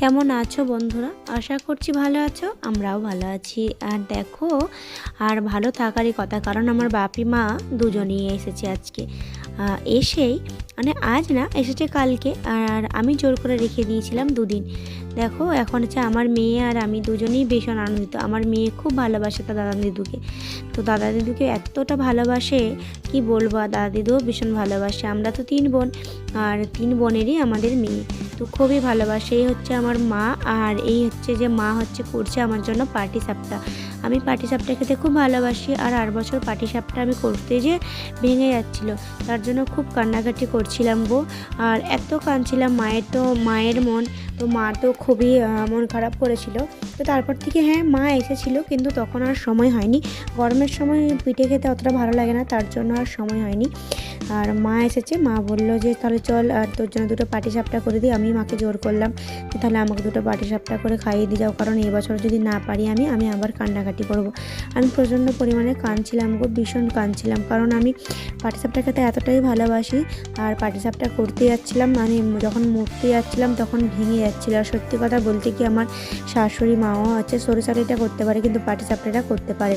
কেমন আছো বন্ধুরা? আশা করছি ভালো আছো, আমরাও ভালো আছি। আর দেখো, আর ভালো থাকারই কথা, কারণ আমার বাপি মা দুজনেই এসেছে আজকে। এসেই মানে আজ না, এসেছে কালকে, আর আমি জোর করে রেখে দিয়েছিলাম দুদিন। দেখো, এখন হচ্ছে আমার মেয়ে আর আমি দুজনেই ভীষণ আনন্দিত। আমার মেয়ে খুব ভালোবাসে তার দাদা দিদুকে। তো দাদা দিদুকে এতটা ভালোবাসে, কি বলব দাদা দিদুও ভীষণ ভালোবাসে। আমরা তো তিন বোন, আর তিন বোনেরই আমাদের মেয়ে। তো খুবই ভালোবাসে। এই হচ্ছে আমার মা আর এই হচ্ছে যে মা হচ্ছে করছে আমার জন্য পাটি সাপটা। আমি পাটি সাপটা খেতে খুব ভালোবাসি আর আর বছর পাটি সাপটা আমি করতে যে ভেঙে যাচ্ছিল, তার জন্য খুব কান্নাকাটি করছিলাম গো। আর এত কাঁদছিলাম মায়ের তো, মায়ের মন তো মা তো খুবই মন খারাপ করেছিল। তো তারপর থেকে হ্যাঁ মা এসেছিল, কিন্তু তখন আর সময় হয়নি। গরমের সময় পিঠে খেতে অতটা ভালো লাগে না, তার জন্য আর সময় হয়নি। আর মা এসেছে, মা বলল যে, তাহলে চল, আর তোর জন্য দুটো পাটি সাপটা করে দিই, আমি মাকে জোর করলাম। তাহলে আমাকে দুটো পাটি সাপটা করে খাইয়ে দিয়ে যাও, কারণ এবছর যদি না পারি আমি আমি আবার কান্নাকাটি করব। আমি প্রচণ্ড পরিমাণে কাঁদছিলাম গো, ভীষণ কাঁদছিলাম, কারণ আমি পাটি সাপটা খেতে এতটাই ভালোবাসি, আর পাটি সাপটা করতে যাচ্ছিলাম মানে যখন মুড়তে যাচ্ছিলাম, তখন ভেঙে যাচ্ছিল। আর সত্যি কথা বলতে কি, আমার শাশুড়ি মাও হচ্ছে সরিষাটিটা করতে পারে, কিন্তু পাটি চাপড়িটা করতে পারে।